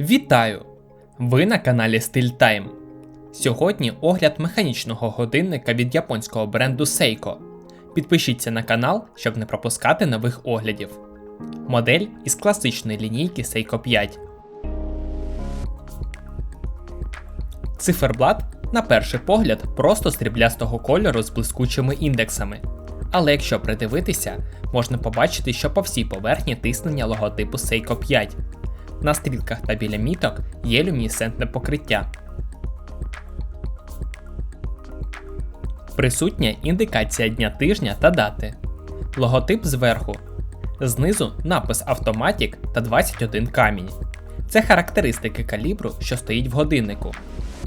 Вітаю! Ви на каналі Style Time. Сьогодні огляд механічного годинника від японського бренду Seiko. Підпишіться на канал, щоб не пропускати нових оглядів. Модель із класичної лінійки Seiko 5. Циферблат, на перший погляд, просто сріблястого кольору з блискучими індексами. Але якщо придивитися, можна побачити, що по всій поверхні тиснення логотипу Seiko 5. На стрілках та біля міток є люмінесцентне покриття. Присутня індикація дня тижня та дати. Логотип зверху. Знизу напис Automatic та 21 камінь. Це характеристики калібру, що стоїть в годиннику.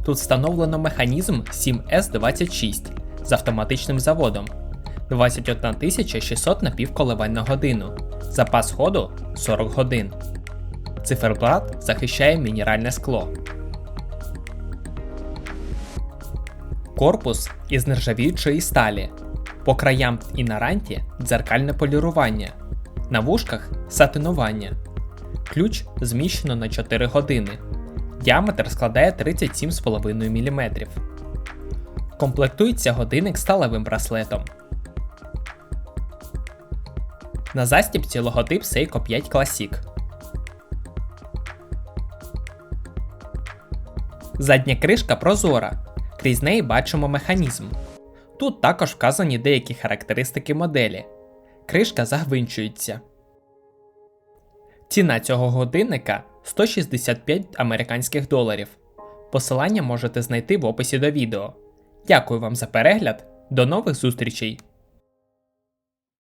Тут встановлено механізм 7S26 з автоматичним заводом. 21 600 напівколивань на годину. Запас ходу 40 годин. Циферблат захищає мінеральне скло. Корпус із нержавіючої сталі. По краям і на ранті дзеркальне полірування. На вушках сатинування. Ключ зміщено на 4 години. Діаметр складає 37,5 мм. Комплектується годинник сталевим браслетом. На застібці логотип Seiko 5 Classic. Задня кришка прозора. Крізь неї бачимо механізм. Тут також вказані деякі характеристики моделі. Кришка загвинчується. Ціна цього годинника 165 американських доларів. Посилання можете знайти в описі до відео. Дякую вам за перегляд. До нових зустрічей!